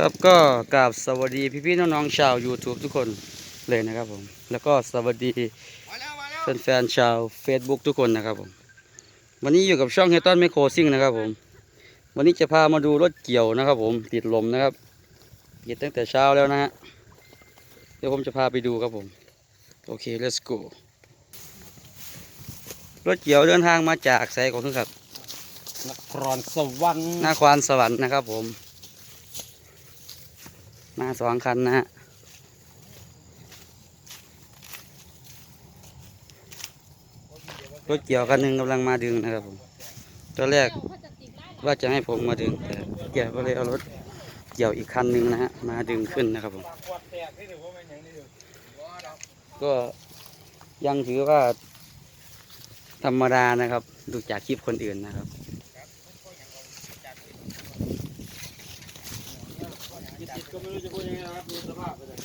ครับก็กราบสวัสดีพี่ๆน้องๆชาว YouTube ทุกคนเลยนะครับผมแล้วก็สวัสดีแฟนๆชาว Facebook ทุกคนนะครับผมวันนี้อยู่กับช่องเฮตันไมโครซิ่งนะครับผม วันนี้จะพามาดูรถเกี่ยวนะครับ ผมติดลมนะครับเกียตั้งแต่เช้าแล้วนะฮะเดี๋ยวผมจะพาไปดูครับผมโอเค let's go รถเกี่ยวเดินทางมาจากไสก่อนครับนครสวรรค์นครสวรรค์นะครับผม มาสองคันนะฮะรถเกี่ยวคันหนึ่งกำลังมาดึงนะครับผมตอนแรกว่าจะให้ผมมาดึงแต่แกก็เลยเอารถเกี่ยวอีกคันหนึ่งนะฮะมาดึงขึ้นนะครับผมก็ยังถือว่าธรรมดานะครับ ดูจากคลิปคนอื่นนะครับ ก็ไม่รู้จะพูดยังไงนะครับดูสภาพไปเลย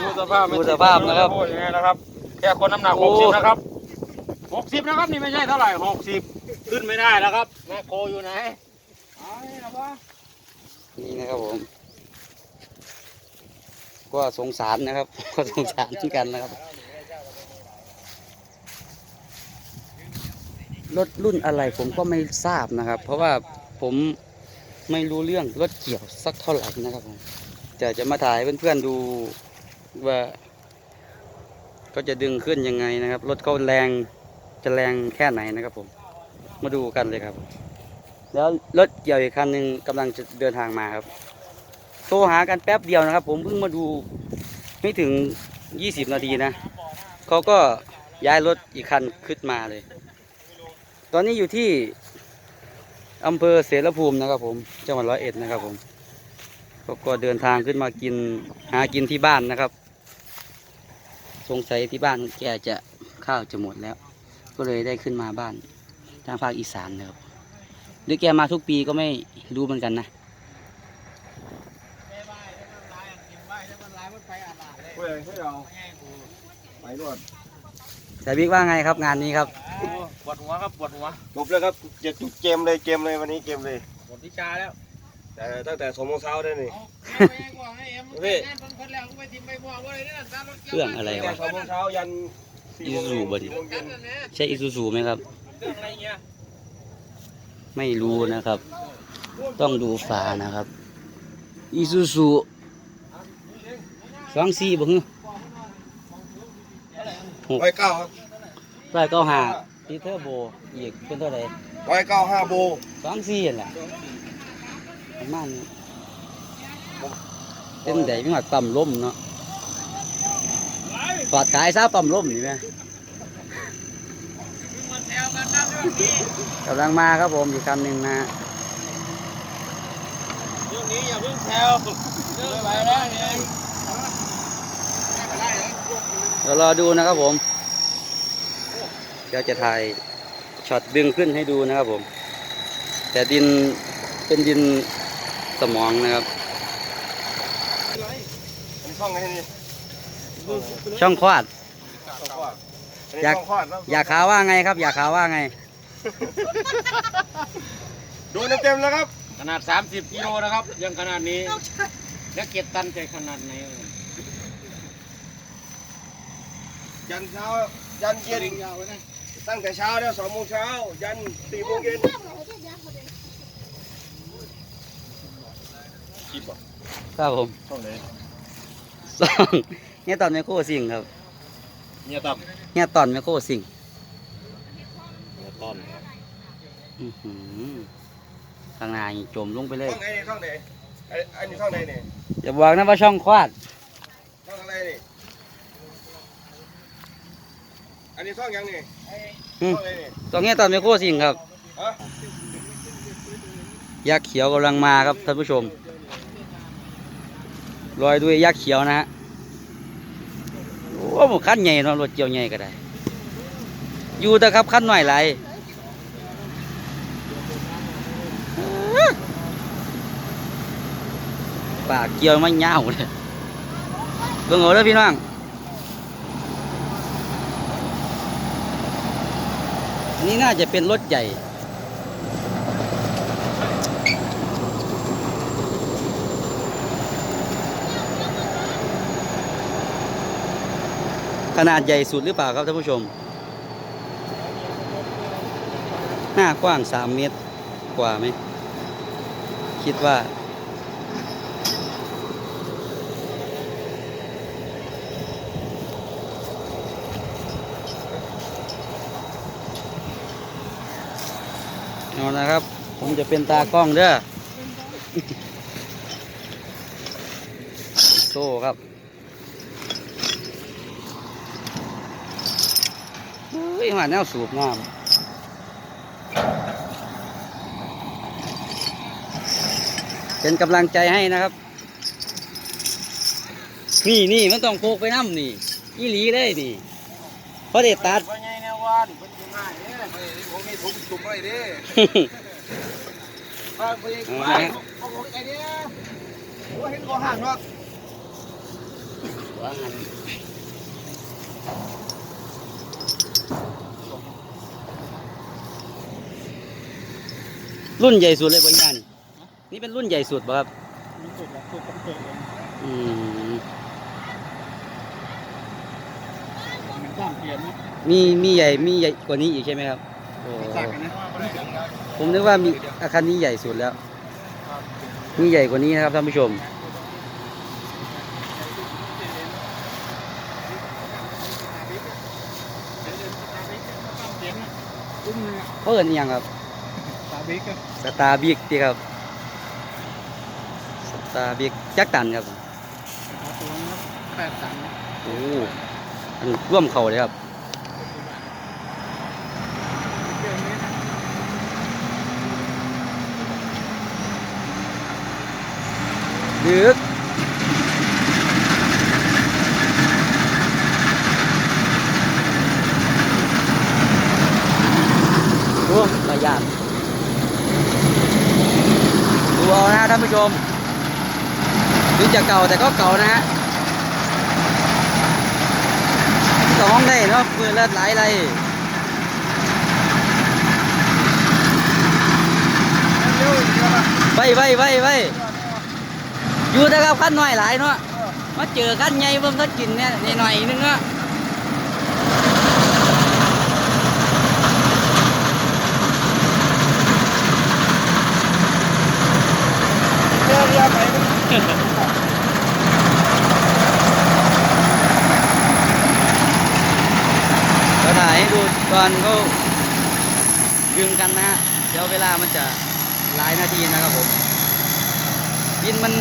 ดูสภาพดูสภาพนะครับ พูดยังไงนะครับ แค่คนน้ำหนักโอ้หกสิบนะครับหกสิบนะครับนี่ไม่ใช่เท่าไหร่หกสิบขึ้นไม่ได้แล้วครับแม่โคอยู่ไหนไอ้นะวะนี่นะครับผม ก็สงสารนะครับ ก็สงสารเหมือนกันนะครับ รถรุ่นอะไรผมก็ไม่ทราบนะครับ เพราะว่าผม ไม่รู้เรื่องรถเกี่ยวสักเท่าไหร่นะครับผมจะจะมาถ่ายเพื่อนๆดูว่าก็จะดึงขึ้นยังไงนะครับ รถเขาแรงจะแรงแค่ไหนนะครับผม มาดูกันเลยครับ แล้วรถเกี่ยวอีกคันหนึ่งกำลังจะเดินทางมาครับ โทรหากันแป๊บเดียวนะครับ ผมเพิ่งมาดูไม่ถึง 20 นาทีนะเขาก็ย้ายรถอีกคันขึ้นมาเลย ตอนนี้อยู่ที่ อำเภอเสรภูมินะครับผมจังหวัดร้อยเอ็ดนะครับผมเขาก็เดินทางขึ้นมากินหากินที่บ้านนะครับ สงสัยที่บ้านแกจะข้าวจะหมดแล้ว ก็เลยได้ขึ้นมาบ้านทางภาคอีสานนะครับหรือแกมาทุกปีก็ไม่รู้เหมือนกันนะเฮ้ยเฮ้ยเอาไปรวดแต่บิ๊กว่าไงครับงานนี้ครับ ปวดหัวครับปวดหัวจบแล้วครับเจ็ดเกมเลยเกมเลยวันนี้เกมเลยปวดที่ชาแล้ว แต่ตั้งแต่สองโมงเช้าได้นี่เครื่องอะไรตั้งแต่วะสองโมงเช้ายันสี่โมงอีซูซูบ่ดิสี่โมงเย็นใช่อิซูซูไหมครับเรื่องอะไรเงี้ยไม่รู้นะครับ ต้องดูฝานะครับอิซูซูสองสี่บ่ฮึร้อยเก้าครับร้อยเก้าห้า ปีเทอร์โบอีกเป็นเท่าไหร่ร้อยเก้าห้าโบสองสี่นั่นแหละประมาณนี้เป็นไดมีหมักปั๊มลมเนาะปอดขายซาปั๊มลมนี่ไหมกำลังมาครับผมอีกคันหนึ่งนะฮะเรื่องนี้อย่าเพิ่งแซวเรื่องไปแล้วเนี่ยเดี๋ยวรอดูนะครับผม เดี๋ยวจะถ่ายช็อตดึงขึ้นให้ดูนะครับผม แต่ดินเป็นดินสมองนะครับ ผมช่องไงนี่ช่องคลอดช่องคลอดอันนี้อยากช่องคลอดนะอยากข่าวว่าไงครับ อยากข่าวว่าไง ดูเต็มๆแล้วครับ ขนาด 30กิโลนะครับ ยังขนาดนี้ แล้วเก็บตันใจขนาดไหนยันเช้ายันเย็น ตั้งแต่เช้าแล้วสองโมงเช้า ยันสี่โมงเย็นคลิปอะครับผมช่องไหนสองเนี่ยตอนไมโครซิงครับเนี่ยต่เนี่ยตอนไมโครซิงำเนี่ยต้นอื้อหือข้างหน้านี่จมลงไปเลยช่องไหนนี่ช่องไหนไอ้อันนี้ช่องไหนนี่อย่าบอกนะว่าช่องคลอดช่องอะไรนี่ อันนี้ช่องยังนี่อืมช่องไหนนี่ตรงเนี้ยตอนไมโครซิงครับฮะยักษ์เขียวกำลังมาครับท่านผู้ชมลอยด้วยยักษ์เขียวนะฮะโอ้หมขั้นใหญ่เนาะรถเกี่ยวใหญ่ก็ได้ อยู่แต่ครับขั้นหน่อยไรปากเกี่ยวมันยาวเลยเบิ่งเอาเด้อพี่น้อง นี่น่าจะเป็นรถใหญ่ ขนาดใหญ่สุดหรือเปล่าครับท่านผู้ชม หน้ากว้างสามเมตรกว่าไหม คิดว่า เอานะครับ ผมจะเป็นตากล้องเด้อโซ่ครับเฮ้ยมาแนวสูบน้ำเป็นกำลังใจให้นะครับ นี่นี่มันต้องโคกไปน้ำนี่อีหลีเลยนี่เพราะเด็ดตัด ไปไงแนววันเพิ่นสิมาเนี่ยไปผมมีถุงจุ่มไว้ดิไปไปไปเอาของไอ้เนี่ยโอ้เห็นบ่ห่างเนาะรุ่นใหญ่สุดเลยบริงานนี่เป็นรุ่นใหญ่สุดป่ะครับนี่นสุดและสุดต้องเกิดเลยอืมมันสร้างเปลี่ยนนะ มีมีใหญ่มีใหญ่กว่านี้อีกใช่ไหมครับโอ้สักกันนะผมนึกว่ามีอาคารนี้ใหญ่สุดแล้ว มีใหญ่กว่านี้นะครับท่านผู้ชมเปลี่ยนนะอุ้มเลยเขาเอินอหย่างครับตาบิ๊กอะสตาร์บิ๊กที่ครับ สตาร์บิ๊กจักตันครับเอาตัวนี้แปดตันนะโอ้อันร่วมเข่าเลยครับ เรื่องนี้นะ ดึกโอ้ระยะดูเอานะท่านผู้ชมถึงจะเก่า อยู่แต่กับขั้นหน่อยหลายเนาะมาเจอขั้นใหญ่เบิ่งก็กินเนี่ยนี่หน่อยนึงเนาะเร็วเร็วไปเราถ่ายให้ดูตอนเขาดึงกันนะฮะเดี๋ยวเวลามันจะหลายนาทีนะครับผมดินมัน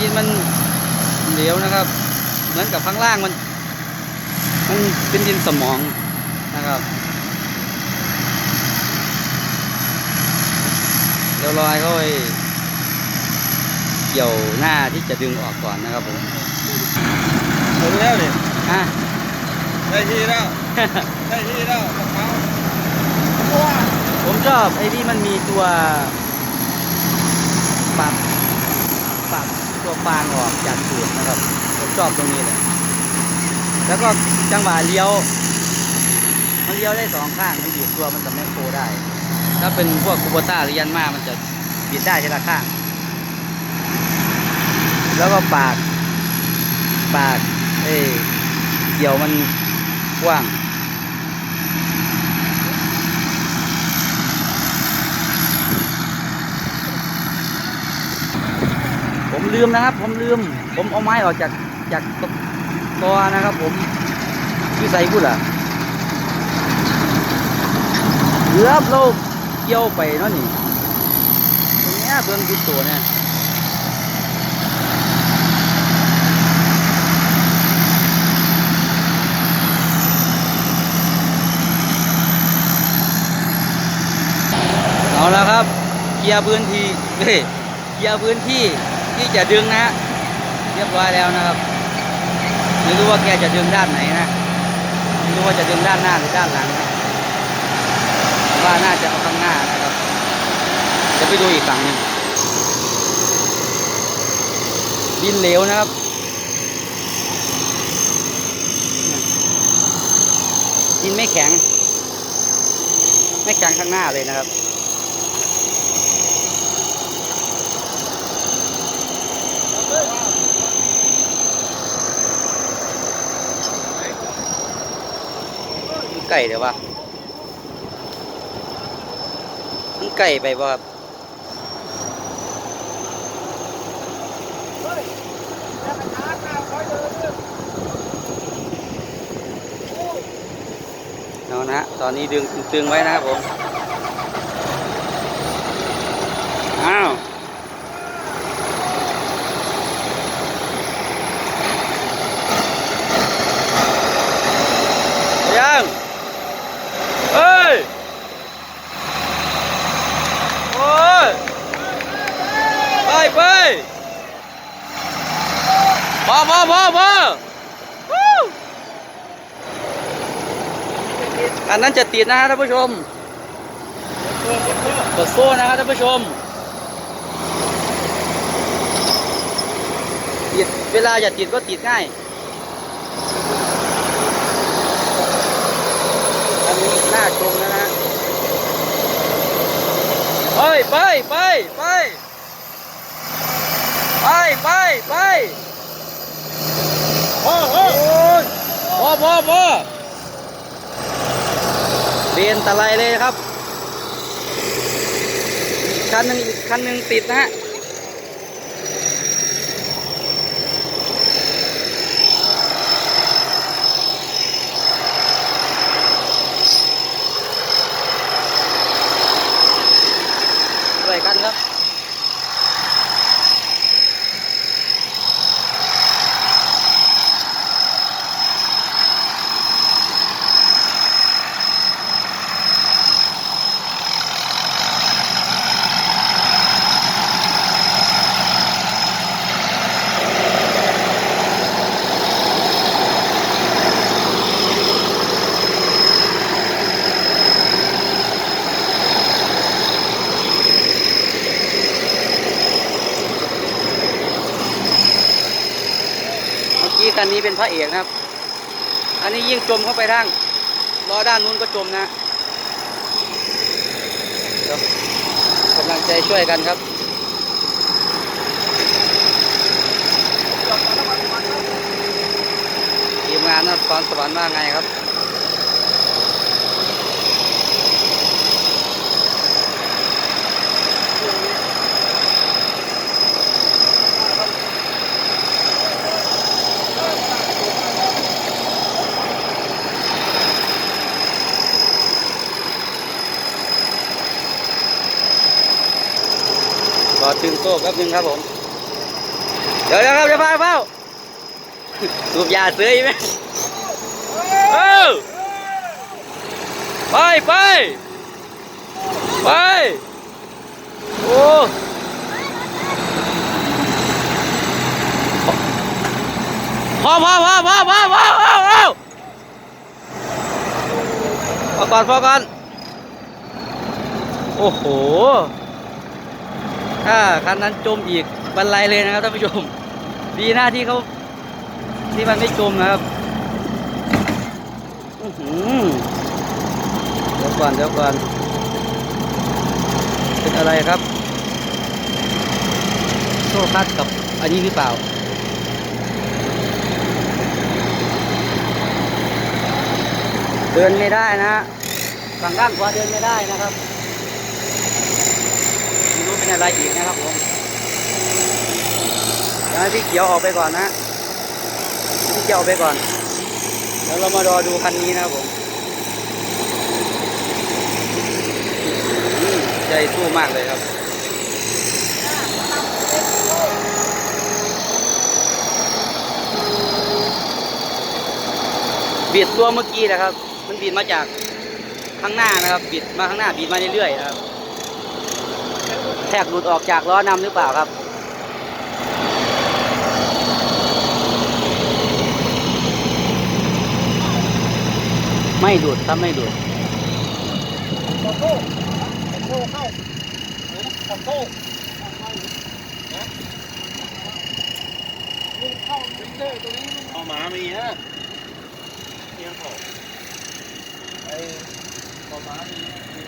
ดินมันเหลวนะครับ เหมือนกับข้างล่างมัน มันเป็นดินสมองนะครับเดี๋ยวรอให้เขาไปเกี่ยวหน้าที่จะดึงออกก่อนนะครับผมถึงแล้วนี่อะได้ที่แล้วได้ที่แล้วมะพร้าวผมชอบไอ้ที่มันมีตัวปรับปรับ ตัวปางออกจากสูตรนะครับผมชอบตรงนี้เลยแล้วก็จังหวะเลี้ยวมันเลี้ยวได้สองข้างมันบีบตัวมันจะไม่โคได้ ถ้าเป็นพวกคูโบต้าหรือยันมามันจะบีบได้ทีละข้าง แล้วก็ปาก ปากเอ้เกี่ยวมันกว้าง ลืมนะครับ ผมลืม ผมเอาไม้ออกจากจากตัวนะครับ ผมที่ใส่พูดล่ะเกือบเราเกี่ยวไปเนาะนี่ตรงนี้เบื้องที่ตัวเนี่ยเอาแล้วครับ เคลียร์พื้นที่เฮ้เคลียร์พื้นที่ ที่จะดึงนะเรียบร้อยแล้วนะครับไม่รู้ว่าแกจะดึงด้านไหนนะไม่รู้ว่าจะดึงด้านหน้าหรือด้านหลังนะว่าน่าจะเอาข้างหน้านะครับจะไปดูอีกฝั่งหนึงดินเหลวนะครับดินไม่แข็ง ไม่แข็งข้างหน้าเลยนะครับ ไก่เดี๋ยววะมันไก่ไปบ่ครับเอานะตอนนี้ดึงตึงไว้นะครับผม อ้าว ยังเฮ้ย โอ้ย ไปไปพอพอพอพอวู้อันนั้นจะติดนะฮะท่านผู้ชมกดโซ่นะครับท่านผู้ชมติดเวลาจะติดก็ติดง่ายอันนี้หน้าชมนะฮะไปไปไปไป ไปไปไปโอ้โหโอ้ยพอพอพอเรียนตะไลเลยครับอีกคันหนึ่งอีกคันหนึ่งติดนะฮะด้วยกันครับ คันนี้เป็นพระเอกนะครับ อันนี้ยิ่งจมเข้าไปทางล้อด้านนู้นก็จมนะกำลังใจช่วยกันครับทีมงานนครสวรรค์ว่าไงครับ ร อตึงโซ่แป๊บนึงครับผม เดี๋ยวนะครับเดี๋ยวพาเฝ้าสูบยาเสื้อไหมเออไปไปไปโอ้พอพอพอพอพอพอพอพอพอก่อนพอก่อนโอ้โห ถ้าคันนั้นจมอีกบรรลัยเลยนะครับท่านผู้ชม ดีหน้าที่เขาที่มันไม่จมนะครับเดี๋ยวก่อนเดี๋ยวก่อนเป็นอะไรครับ โซ่คัดกับอันนี้หรือเปล่าเดินไม่ได้นะฝั่งด้านขวาเดินไม่ได้นะครับ อะไรอีกนะครับผมเดี๋ยวให้พี่เขียวออกไปก่อนนะพี่เขียวออกไปก่อนแล้วเรามารอดูคันนี้นะครับผมใจสู้มากเลยครับบิดตัวเมื่อกี้นะครับ มันบิดมาจากข้างหน้านะครับบิดมาข้างหน้าบิดมาเรื่อยๆนะครับ ทกหลุดออกจากล้อนำหรือเปล่าครับไม่ดูดครับไม่ดูดขอโต้ขอโต้เข้าขอโต้เข้าเรื่อยๆตรงนี้เอาหมามีนะเลี้ยงเขาไอ้ขอหมามีไอ้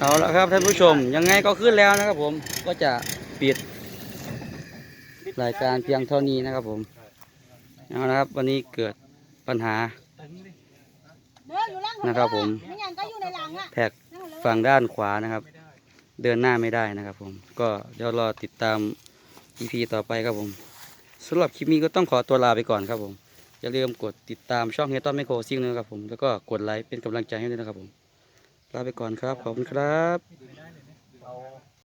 เอาละครับท่านผู้ชมยังไงก็ขึ้นแล้วนะครับ ผมก็จะปิดรายการเพียงเท่านี้นะครับ ผมเอานะครับ วันนี้เกิดปัญหานะครับ ผมแท็กฝั่งด้านขวานะครับ เดินหน้าไม่ได้นะครับ ผมก็เดี๋ยวรอติดตาม EP ต่อไปครับผมสำหรับคลิปนี้ก็ต้องขอตัวลาไปก่อนครับผม อย่าลืมกดติดตามช่องเฮตอนไมโครซิ่งนะครับผม แล้วก็กดไลค์เป็นกำลังใจให้ด้วยนะครับผม ลาไปก่อนครับ ขอบคุณครับ